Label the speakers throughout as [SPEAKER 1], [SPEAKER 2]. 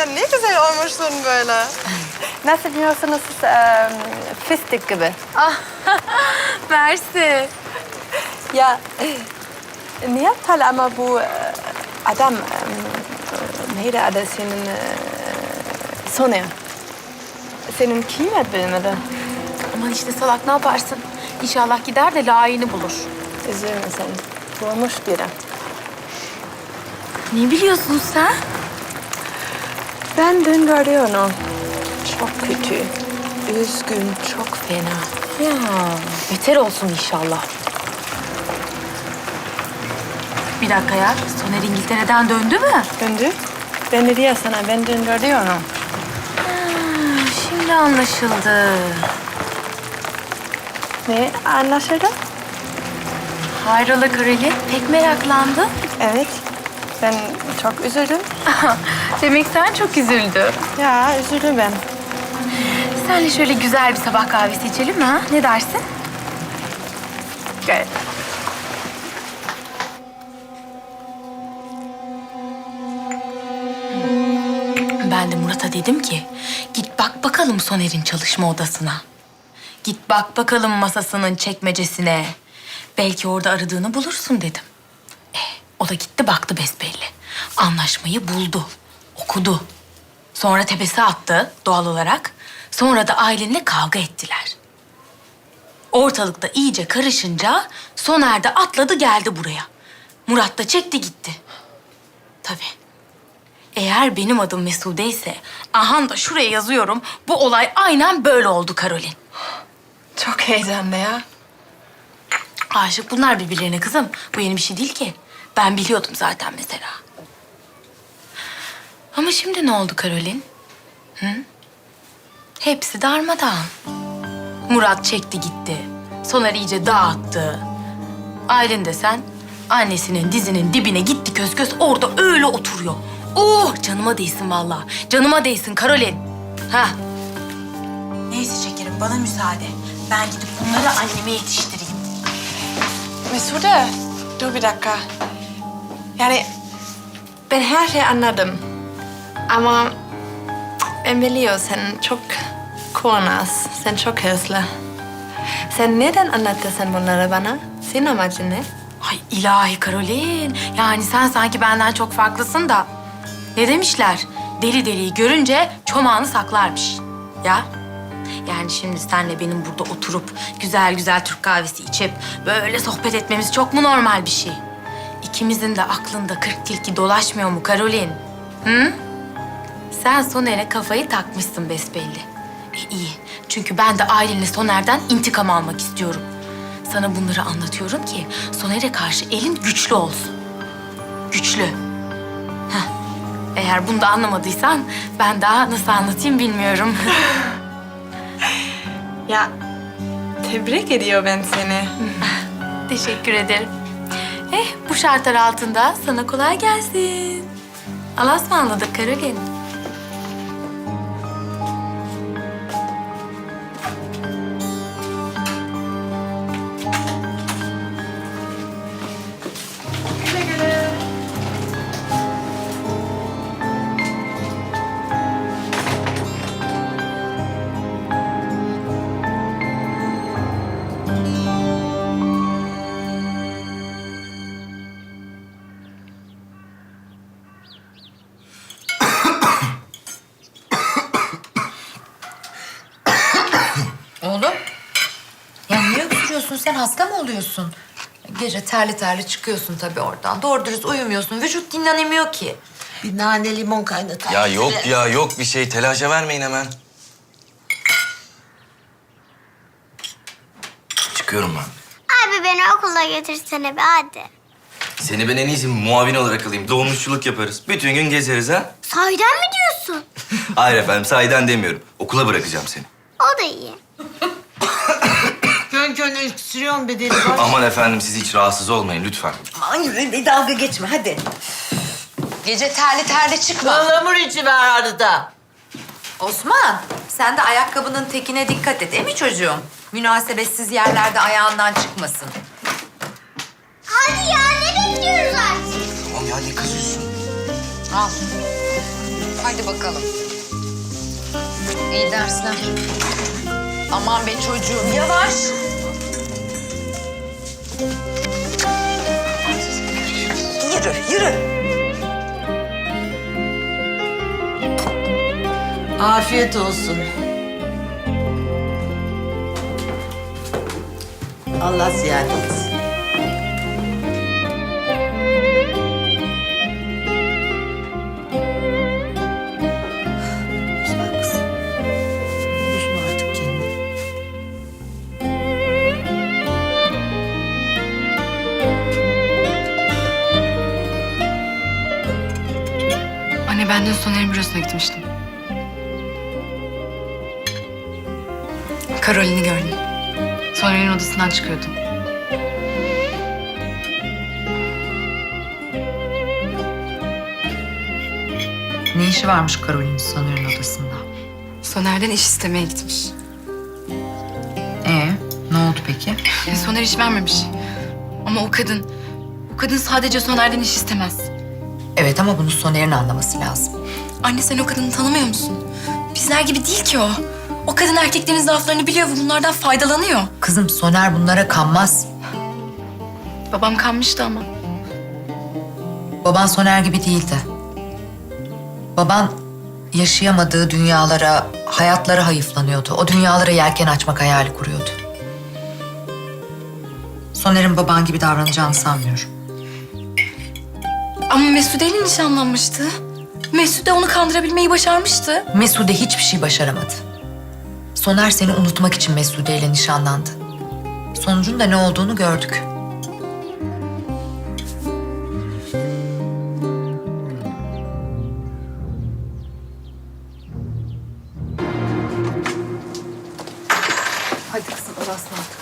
[SPEAKER 1] sen ne güzel olmuşsun böyle.
[SPEAKER 2] Nasıl biliyorsunuz eee, fıstık gibi.
[SPEAKER 3] Ah, Mersi.
[SPEAKER 2] Ya ne yapar ama bu adam eee, neydi adı senin eee, Soner. Senin kıymet bilmedi.
[SPEAKER 3] Aman işte salak ne yaparsın? İnşallah gider de layığını bulur.
[SPEAKER 2] Üzülme sen. Bulmuş biri.
[SPEAKER 3] Ne biliyorsun sen?
[SPEAKER 2] Ben dün gördüm onu. Çok kötü. Üzgün, çok fena.
[SPEAKER 3] Ya beter olsun inşallah. Bir dakika ya. Soner İngiltere'den döndü mü?
[SPEAKER 2] Döndü. Ben de diye sana, ben dün gördüm onu.
[SPEAKER 3] Şimdi anlaşıldı.
[SPEAKER 2] Ne anlaşıldı?
[SPEAKER 3] Hayrola Karolin? Pek meraklandı.
[SPEAKER 2] Evet. Ben çok üzüldüm.
[SPEAKER 3] Demek sen çok üzüldün.
[SPEAKER 2] Ya üzüldüm ben.
[SPEAKER 3] Senle şöyle güzel bir sabah kahvesi içelim mi ha? Ne dersin?
[SPEAKER 2] Gel.
[SPEAKER 3] Ben de Murat'a dedim ki git bak bakalım Soner'in çalışma odasına. Git bak bakalım masasının çekmecesine. Belki orada aradığını bulursun dedim. O da gitti baktı besbelli. Anlaşmayı buldu, okudu. Sonra tepesi attı doğal olarak. Sonra da ailenle kavga ettiler. Ortalıkta iyice karışınca Soner de atladı geldi buraya. Murat da çekti gitti. Tabii. Eğer benim adım Mesude ise, ahan da şuraya yazıyorum, bu olay aynen böyle oldu Karolin.
[SPEAKER 2] Çok heyecanlı ya.
[SPEAKER 3] Aşık bunlar birbirlerine kızım. Bu yeni bir şey değil ki. Ben biliyordum zaten mesela. Ama şimdi ne oldu Karolin? Hı? Hepsi darmadağın. Murat çekti gitti. Soner iyice dağıttı. Aylin de sen annesinin dizinin dibine gitti köz köz orada öyle oturuyor. Oh canıma değsin vallahi. Canıma değsin Karolin. Ha
[SPEAKER 4] Neyse şekerim bana müsaade. Ben gidip bunları anneme yetiştireyim.
[SPEAKER 2] Mesude, dur bir dakika. Yani ben her şeyi anladım. Ama ben biliyorum sen çok kurnaz, sen çok hızlı. Sen neden anlattın sen bunları bana? Senin amacın ne?
[SPEAKER 3] Ay ilahi Karolin. Yani sen sanki benden çok farklısın da. Ne demişler? Deli deliyi görünce çomağını saklarmış. Ya? Yani şimdi senle benim burada oturup güzel güzel Türk kahvesi içip böyle sohbet etmemiz çok mu normal bir şey? İkimizin de aklında kırk tilki dolaşmıyor mu Karolin? Hı? Sen Soner'e kafayı takmışsın besbelli. E iyi. Çünkü ben de ailenle Soner'den intikam almak istiyorum. Sana bunları anlatıyorum ki Soner'e karşı elin güçlü olsun. Güçlü. Heh. Eğer bunu da anlamadıysan ben daha nasıl anlatayım bilmiyorum.
[SPEAKER 2] Ya tebrik ediyor ben seni.
[SPEAKER 3] Teşekkür ederim. Şartlar altında sana kolay gelsin. Allah'a ısmarladık
[SPEAKER 4] öksürüyorsun sen? Hasta mı oluyorsun? Gece terli terli çıkıyorsun tabii oradan. Doğru dürüst uyumuyorsun. Vücut dinlenemiyor ki.
[SPEAKER 5] Bir nane limon kaynatalım.
[SPEAKER 6] Ya yok ya yok bir şey. Telaşa vermeyin hemen. Çıkıyorum ben.
[SPEAKER 7] Abi beni okula götürsene be hadi.
[SPEAKER 6] Seni ben en iyisi muavin olarak alayım. Dolmuşçuluk yaparız. Bütün gün gezeriz ha.
[SPEAKER 7] Sahiden mi diyorsun?
[SPEAKER 6] Hayır efendim sahiden demiyorum. Okula bırakacağım seni.
[SPEAKER 7] O da iyi.
[SPEAKER 5] Kön kön öksürüyorsun be deli baş.
[SPEAKER 6] Aman efendim siz hiç rahatsız olmayın lütfen.
[SPEAKER 5] Ay öyle dalga geçme hadi.
[SPEAKER 4] Gece terli terli çıkma.
[SPEAKER 5] Ilamur içi ver arada.
[SPEAKER 4] Osman sen de ayakkabının tekine dikkat et değil mi çocuğum? Münasebetsiz yerlerde ayağından çıkmasın.
[SPEAKER 7] Hadi ya ne bekliyoruz artık?
[SPEAKER 6] Tamam ya ne kızıyorsun?
[SPEAKER 4] Al. Hadi bakalım. İyi dersler. Aman be çocuğum yavaş. Yürü.
[SPEAKER 5] Afiyet olsun. Allah ziyaret etsin.
[SPEAKER 8] Ben dün Soner'in bürosuna gitmiştim. Karolin'i gördüm. Soner'in odasından çıkıyordu.
[SPEAKER 4] Ne işi varmış Karolin Soner'in odasında?
[SPEAKER 8] Soner'den iş istemeye gitmiş.
[SPEAKER 4] Ee, ne oldu peki?
[SPEAKER 8] E, Soner iş vermemiş. Ama o kadın, o kadın sadece Soner'den iş istemez.
[SPEAKER 4] Evet ama bunu Soner'in anlaması lazım.
[SPEAKER 8] Anne sen o kadını tanımıyor musun? Bizler gibi değil ki o. O kadın erkeklerin zaaflarını biliyor ve bunlardan faydalanıyor.
[SPEAKER 4] Kızım Soner bunlara kanmaz.
[SPEAKER 8] Babam kanmıştı ama.
[SPEAKER 4] Baban Soner gibi değildi. Baban yaşayamadığı dünyalara, hayatlara hayıflanıyordu. O dünyalara yelken açmak hayali kuruyordu. Soner'in baban gibi davranacağını sanmıyorum.
[SPEAKER 8] Ama Mesude ile nişanlanmıştı. Mesude onu kandırabilmeyi başarmıştı.
[SPEAKER 4] Mesude hiçbir şey başaramadı. Soner seni unutmak için Mesude ile nişanlandı. Sonucun da ne olduğunu gördük.
[SPEAKER 8] Hadi kızım odasına artık.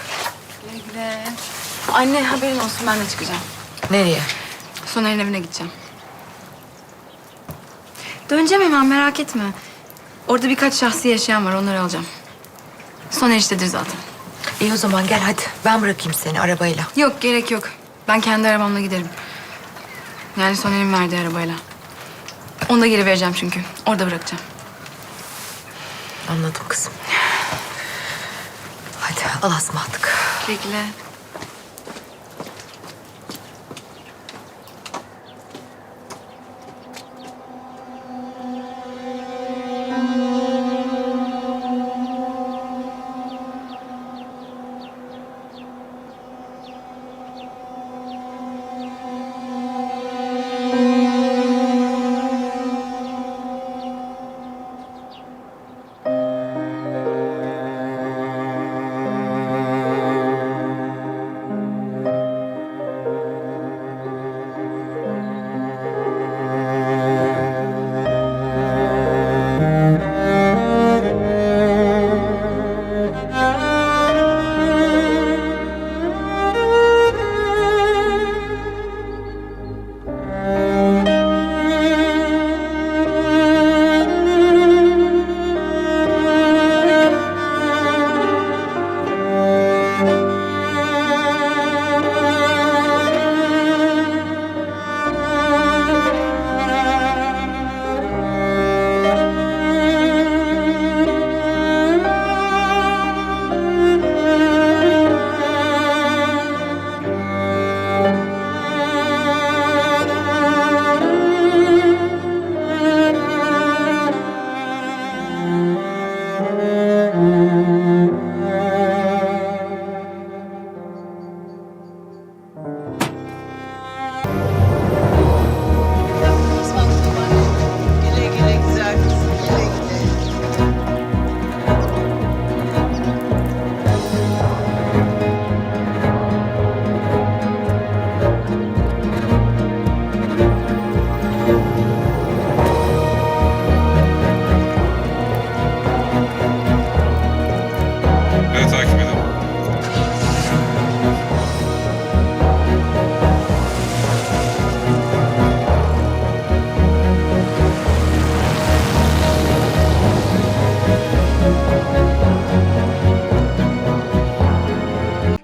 [SPEAKER 8] Güle güle. Anne haberin olsun ben de çıkacağım.
[SPEAKER 4] Nereye?
[SPEAKER 8] Soner'in evine gideceğim. Döneceğim hemen merak etme. Orada birkaç şahsi yaşayan var onları alacağım. Soner iştedir zaten.
[SPEAKER 4] İyi o zaman gel hadi. Ben bırakayım seni arabayla.
[SPEAKER 8] Yok gerek yok. Ben kendi arabamla giderim. Yani Soner'in verdiği arabayla. Onu da geri vereceğim çünkü. Orada bırakacağım.
[SPEAKER 4] Anladım kızım. Hadi Allah'a ısmarladık.
[SPEAKER 8] Güle güle.